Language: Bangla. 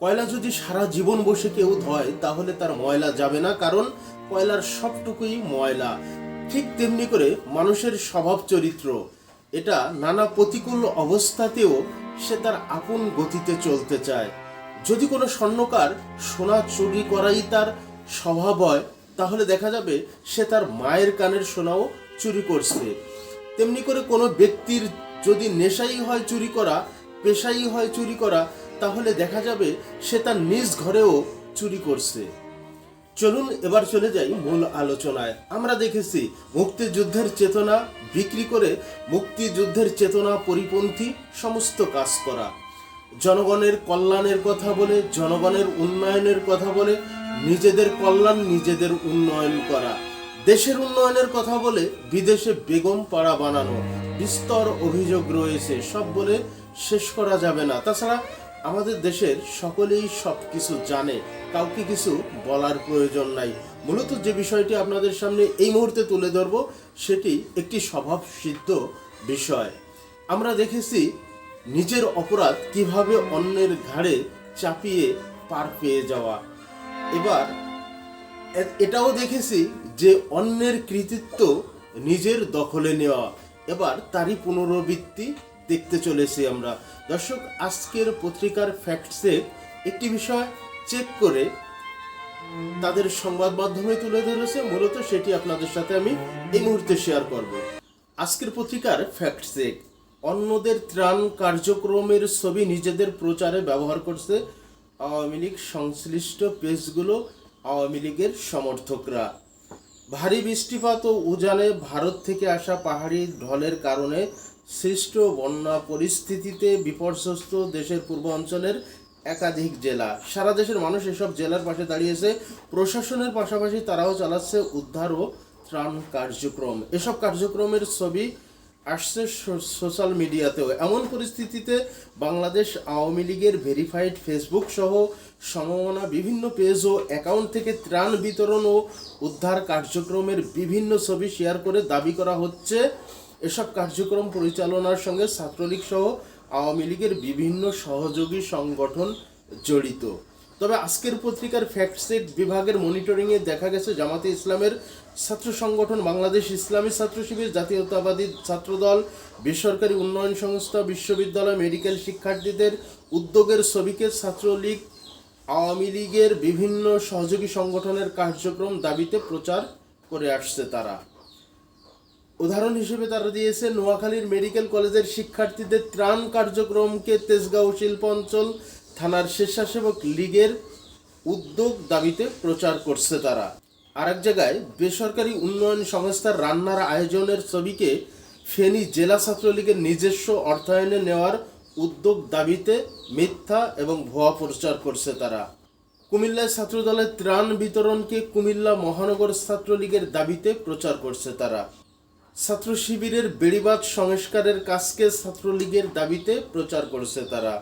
কয়লা যদি সারা জীবন বসে কেউ ধয়, তাহলে তার ময়লা যাবে না, কারণ কয়লার সবটুকুই ময়লা। ঠিক তেমনি করে মানুষের স্বভাব চরিত্র, এটা নানা প্রতিকূল অবস্থাতেও সে তার আপন গতিতে চলতে চায়। যদি কোনো স্বর্ণকার সোনা চুরি করাই তার স্বভাব হয়, তাহলে দেখা যাবে সে তার মায়ের কানের সোনাও চুরি করছে। তেমনি করে কোনো ব্যক্তির যদি নেশাই হয় চুরি করা, পেশাই হয় চুরি করা তাহলে দেখা যাবে সে তার নিজ ঘরেও চুরি করছে। চলুন এবার চলে যাই মূল আলোচনায়। আমরা দেখেছি মুক্তিযুদ্ধের চেতনা, বিক্রি করে মুক্তিযুদ্ধের চেতনা, পরিপন্থী, সমস্ত কাজ করা। জনগণের কল্যাণের কথা বলে, জনগণের উন্নয়নের কথা বলে, নিজেদের কল্যাণ, নিজেদের উন্নয়ন করা। দেশের উন্নয়নের কথা বলে, বিদেশে বেগম পাড়া বানানো। বিস্তর অভিযোগ রয়েছে, সব বলে শেষ করা যাবে না। তাছাড়া আমাদের দেশের সকলেই সব কিছু জানে, কাউকে কিছু বলার প্রয়োজন নাই। মূলত যে বিষয়টি আপনাদের সামনে এই মুহূর্তে তুলে ধরব, সেটি একটি স্বভাব সিদ্ধ বিষয়। আমরা দেখেছি নিজের অপরাধ কীভাবে অন্যের ঘাড়ে চাপিয়ে পার পেয়ে যাওয়া। এবার এটাও দেখেছি যে অন্যের কৃতিত্ব নিজের দখলে নেওয়া। এবার তারই পুনরাবৃত্তি দেখতে চলেছি আমরা। দর্শক, আজকের পত্রিকার ফ্যাক্টসে একটি বিষয় চেক করে তাদের সংবাদ মাধ্যমে তুলে ধরেছে। মূলত সেটি আপনাদের সাথে আমি এই মুহূর্তে শেয়ার করব। আজকের পত্রিকার ফ্যাক্ট চেক অন্যদের ত্রাণ কার্যক্রমের ছবি নিজেদের প্রচারে ব্যবহার করছে আওয়ামী লীগ সংশ্লিষ্ট পেজগুলো, আওয়ামী লীগের সমর্থকরা। ভারী বৃষ্টিপাত ও উজানে ভারত থেকে আসা পাহাড়ি ঢলের কারণে সৃষ্ট বন্যা পরিস্থিতিতে বিপর্যস্ত দেশের পূর্ব অঞ্চলের একাধিক জেলা। সারা দেশের মানুষ এসব জেলার পাশে দাঁড়িয়েছে। প্রশাসনের পাশাপাশি তারাও চালাচ্ছে উদ্ধার ও ত্রাণ কার্যক্রম। এসব কার্যক্রমের ছবি আসছে সোশ্যাল মিডিয়াতেও। এমন পরিস্থিতিতে বাংলাদেশ আওয়ামী লীগের ভেরিফাইড ফেসবুক সহ সমমনা বিভিন্ন পেজ ও অ্যাকাউন্ট থেকে ত্রাণ বিতরণ ও উদ্ধার কার্যক্রমের বিভিন্ন ছবি শেয়ার করে দাবি করা হচ্ছে এসব কার্যক্রম পরিচালনার সঙ্গে ছাত্রলীগ সহ আওয়ামী লীগের বিভিন্ন সহযোগী সংগঠন জড়িত। তবে আজকের পত্রিকার ফ্যাক্ট চেক বিভাগের মনিটরিংয়ে দেখা গেছে জামাতে ইসলামের ছাত্র সংগঠন বাংলাদেশ ইসলামী ছাত্র শিবির, জাতীয়তাবাদী ছাত্রদল, বেসরকারি উন্নয়ন সংস্থা, বিশ্ববিদ্যালয়, মেডিকেল শিক্ষার্থীদের উদ্যোগের ছবিকে ছাত্রলীগ, আওয়ামী লীগের বিভিন্ন সহযোগী সংগঠনের কার্যক্রম দাবিতে প্রচার করে আসছে তারা। উদাহরণ হিসেবে তারা দিয়েছে, নোয়াখালীর মেডিকেল কলেজের শিক্ষার্থীদের ত্রাণ কার্যক্রমকে তেজগাঁও শিল্প অঞ্চল থানার স্বেচ্ছাসেবক লীগের উদ্যোগ দাবিতে প্রচার করছে তারা। আরেক জায়গায়, বেসরকারি উন্নয়ন সংস্থার রান্নার আয়োজনের ছবিকে ফেনী জেলা ছাত্রলীগের নিজস্ব অর্থায়নে নেওয়ার উদ্যোগ দাবিতে মিথ্যা এবং ভুয়া প্রচার করছে তারা। কুমিল্লায় ছাত্রদলের ত্রাণ বিতরণকে কুমিল্লা মহানগর ছাত্রলীগের দাবিতে প্রচার করছে তারা। ছাত্র শিবিরের বেড়িবাদ সংস্কারের কাজকে ছাত্রলীগের দাবিতে প্রচার করছে তারা।